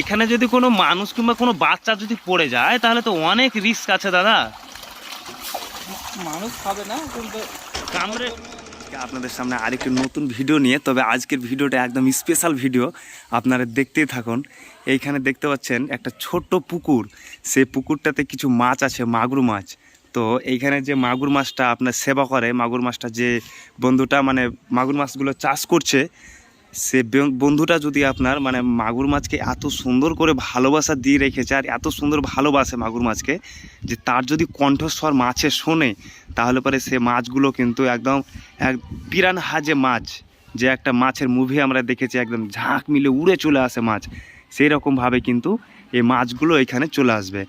এখানে যদি কোনো মানুষ কিংবা কোনো বাচ্চা যদি পড়ে যায় তাহলে তো অনেক রিস্ক আছে দাদা। মানুষ খাবে না কিন্তু কামড়ে আপনাদের সামনে আরেকটি নতুন ভিডিও নিয়ে তবে আজকের ভিডিওটা একদম স্পেশাল ভিডিও আপনারা দেখতেই থাকুন। এইখানে দেখতে পাচ্ছেন একটা ছোট্ট পুকুর। সেই পুকুরটাতে কিছু মাছ আছে মাগুর মাছ। তো এইখানে যে মাগুর মাছটা আপনার সেবা করে মাগুর মাছটা যে বন্ধুটা মানে মাগুর মাছগুলো চাষ করছে সে বন্ধুটা যদি আপনার মানে মাগুর মাছকে এত সুন্দর করে ভালোবাসা দিয়ে রেখেছে আর এত সুন্দর ভালোবাসে মাগুর মাছকে যে তার যদি কণ্ঠস্বর মাছে শোনে, তাহলে পরে সে মাছগুলো কিন্তু একদম এক পিরানহা যে মাছ, যে একটা মাছের মুভি আমরা দেখেছি একদম ঝাঁক মিলে উড়ে চলে আসে মাছ। সেই রকমভাবে কিন্তু এই মাছগুলো এখানে চলে আসবে।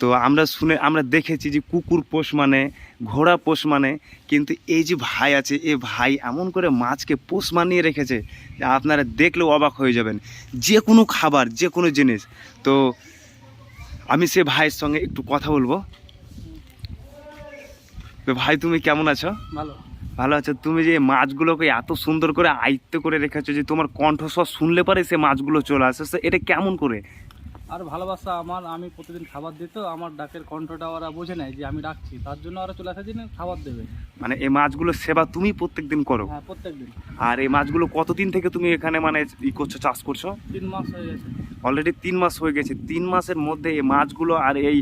তো আমরা শুনে আমরা দেখেছি যে কুকুর পোষ মানে ঘোড়া পোষ মানে কিন্তু এই যে ভাই আছে এ ভাই এমন করে মাছকে পোষ মানিয়ে রেখেছে যে আপনারা দেখলেও অবাক হয়ে যাবেন। যে কোনো খাবার যে কোনো জিনিস। তো আমি সে ভাইয়ের সঙ্গে একটু কথা বলব। তো ভাই তুমি কেমন আছো? ভালো। ভালো আছো? তুমি যে মাছগুলোকে এত সুন্দর করে আয়ত্ত করে রেখেছো যে তোমার কণ্ঠস্বর শুনলে পারে সে মাছগুলো চলে আসে এটা কেমন করে আর ভালোবাসা আমার আমি প্রতিদিন খাবার দিত আমার ডাকের কণ্ঠটা ওরা বোঝে নেয় যে আমি ডাকছি। তার জন্য ওরা চলে আসে দিন খাবার দেবে। মানে এই মাছগুলোর সেবা তুমি প্রত্যেকদিন করো? হ্যাঁ প্রত্যেক দিন আর এই মাছগুলো কতদিন থেকে তুমি এখানে মানে ই করছ চাষ করছ? তিন মাস হয়ে গেছে। অলরেডি তিন মাস হয়ে গেছে। তিন মাসের মধ্যে এই মাছগুলো আর এই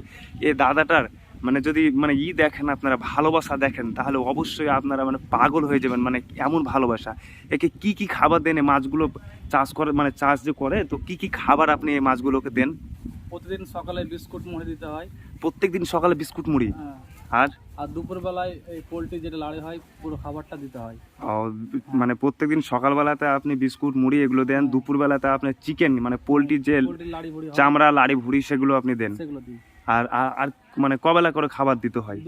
এ দাদাটার মানে যদি মানে ই দেখেন আপনারা ভালোবাসা দেখেন তাহলে অবশ্যই আপনারা মানে পাগল হয়ে যাবেন মানে এমন ভালোবাসা। একে কি কি খাবার দেন এই মাছগুলো চাষ করে মানে চাষ যে করে তো কি কি খাবার আপনি এই মাছগুলোকে দেন? প্রতিদিন সকালে বিস্কুট মুড়ি দিতে হয়। প্রত্যেক দিন সকালে বিস্কুট মুড়ি? হ্যাঁ। আর? আর দুপুরবেলায় এই পোলট্রি যেটা লাড়ি হয় পুরো খাবারটা দিতে হয়। ও, মানে প্রত্যেকদিন সকালবেলাতে আপনি বিস্কুট মুড়ি এগুলো দেন দুপুরবেলাতে আপনি চিকেন মানে পোলট্রির যে পোলট্রি হয়। চামড়া লাড়ি ভুড়ি সেগুলো আপনি দেন? সেগুলো দিই। আর আর- মানে কবেলা করে খাবার দিতে হয়?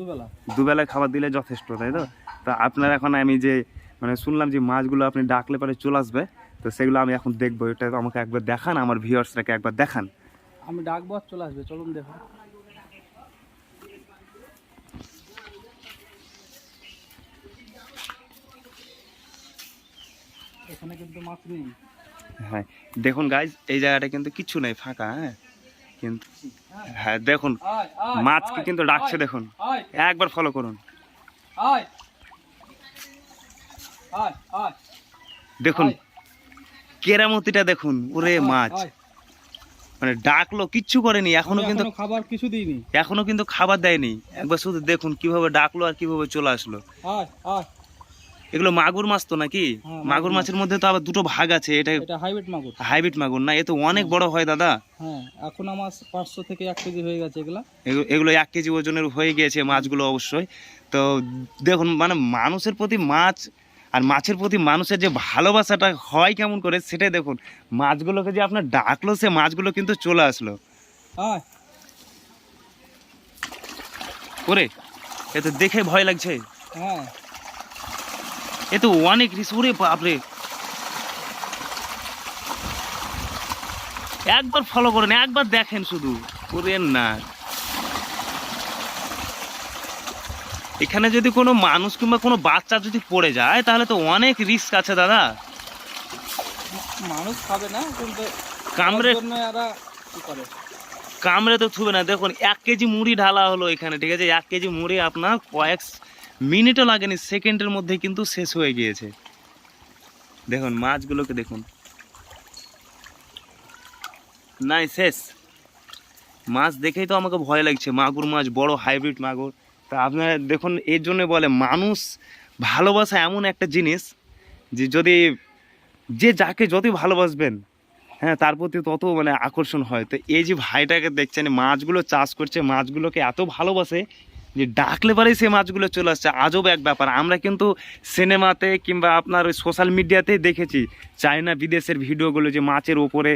দুবেলা। খাবার দিলে যথেষ্ট তাই তো? তা আপনার এখন আমি যে মানে শুনলাম যে মাছগুলো আপনি ডাকলে পরে চলে আসবে তো সেগুলো আমি এখন দেখব। এটা আমাকে একবার দেখান আমার ভিউয়ার্সটাকে একবার দেখান। আমি ডাকবো আর চলে আসবে চলুন দেখো এখানে কিন্তু মাছ নেই। হ্যাঁ দেখুন গাইজ এই জায়গাটা কিন্তু কিচ্ছু নেই ফাঁকা হ্যাঁ? কিন্তু হ্যাঁ। দেখুন আয়, আয়, মাছকে কিন্তু ডাকছে দেখুন। একবার ফলো করুন। দেখুন কেরামতিটা দেখুন ওরে মাছ। মানে ডাকলো কিচ্ছু করেনি এখনও কিন্তু খাবার কিছু দিইনি। এখনও কিন্তু খাবার দেয়নি। একবার শুধু দেখুন কীভাবে ডাকলো আর কীভাবে চলে আসলো। এগুলো মাগুর মাছ তো নাকি? হ্যাঁ, মাগুর মাছের মধ্যে তো আবার দুটো ভাগ আছে এটা হাইব্রিড মাগুর। হাইব্রিড মাগুর না? এ তো অনেক বড় হয় দাদা। হ্যাঁ এখন আমার পাঁচশো থেকে এক কেজি হয়ে গেছে এগুলা। এগু- এগুলো এক কেজি ওজনের হয়ে গিয়েছে মাছগুলো অবশ্যই। তো দেখুন মানে মানুষের প্রতি মাছ আর মাছের প্রতি মানুষের যে ভালোবাসাটা হয় কেমন করে সেটাই দেখুন। মাছগুলোকে যে আপনার ডাকলো সে মাছগুলো কিন্তু চলে আসলো। আয় করে এ তো দেখে ভয় লাগছে। হ্যাঁ। এ তো অনেক রিস ওরে বাপরে। একবার ফলো করেন একবার দেখেন শুধু। করেন না। এখানে যদি কোনো মানুষ কিংবা কোনো বাচ্চা যদি পড়ে যায় তাহলে তো অনেক রিস্ক আছে দাদা। মানুষ খাবে না কিন্তু কামড়ে কামড়ে তো থুবে না। দেখুন এক কেজি মুড়ি ঢালা হলো এখানে ঠিক আছে? এক কেজি মুড়ি আপনার কয়েক মিনিটও লাগেনি, সেকেন্ডের মধ্যে কিন্তু শেষ হয়ে গিয়েছে। দেখুন, মাছগুলোকে দেখুন। নাই, শেষ। মাছ দেখেই তো আমাকে ভয় লাগছে, মাগুর মাছ, বড় হাইব্রিড মাগুর। তা আপনারা দেখুন, এর জন্য বলে, মানুষ ভালোবাসা এমন একটা জিনিস যে যদি যে যাকে যতই ভালোবাসবেন হ্যাঁ তার প্রতি তত মানে আকর্ষণ হয়। তো এই যে ভাইটাকে দেখছেন, মাছগুলো চাষ করছে, মাছগুলোকে এত ভালোবাসে যে ডাকলে পরেই সে মাছগুলো চলে আসছে। আজব এক ব্যাপার। আমরা কিন্তু সিনেমাতে কিংবা আপনার ওই সোশ্যাল মিডিয়াতে দেখেছি, চায়না বিদেশের ভিডিওগুলো যে মাছের ওপরে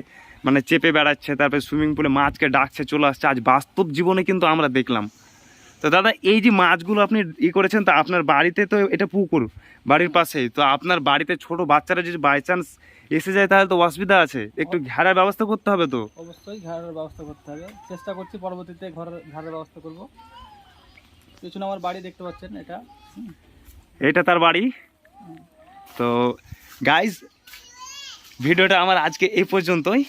মানে চেপে বেড়াচ্ছে, তারপরে সুইমিং পুলে মাছকে ডাকছে, চলে আসছে। আজ বাস্তব জীবনে কিন্তু আমরা দেখলাম। তো দাদা, এই যে মাছগুলো আপনি ই করেছেন, তো আপনার বাড়িতে তো এটা পুকুর, বাড়ির পাশেই। তো আপনার বাড়িতে ছোট বাচ্চারা যদি বাই চান্স এসে যায়, তাহলে তো অসুবিধা আছে। একটু ঘেরার ব্যবস্থা করতে হবে তো? অবশ্যই ঘেরার ব্যবস্থা করতে হবে। চেষ্টা করছি পরবর্তীতে ঘরের ঘরের ব্যবস্থা করব। পিছনে আমার বাড়ি দেখতে পাচ্ছেন এটা। এটা তার বাড়ি। তো গাইজ ভিডিওটা আমার আজকে এই পর্যন্তই।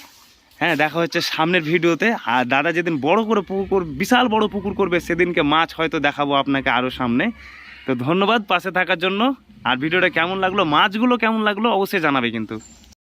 হ্যাঁ দেখা হচ্ছে সামনের ভিডিওতে। আর দাদা যেদিন বড় করে পুকুর বিশাল বড় পুকুর করবে সেদিনকে মাছ হয়তো দেখাবো আপনাকে আরও সামনে। তো ধন্যবাদ পাশে থাকার জন্য। আর ভিডিওটা কেমন লাগল মাছগুলো কেমন লাগল অবশ্যই জানাবে কিন্তু।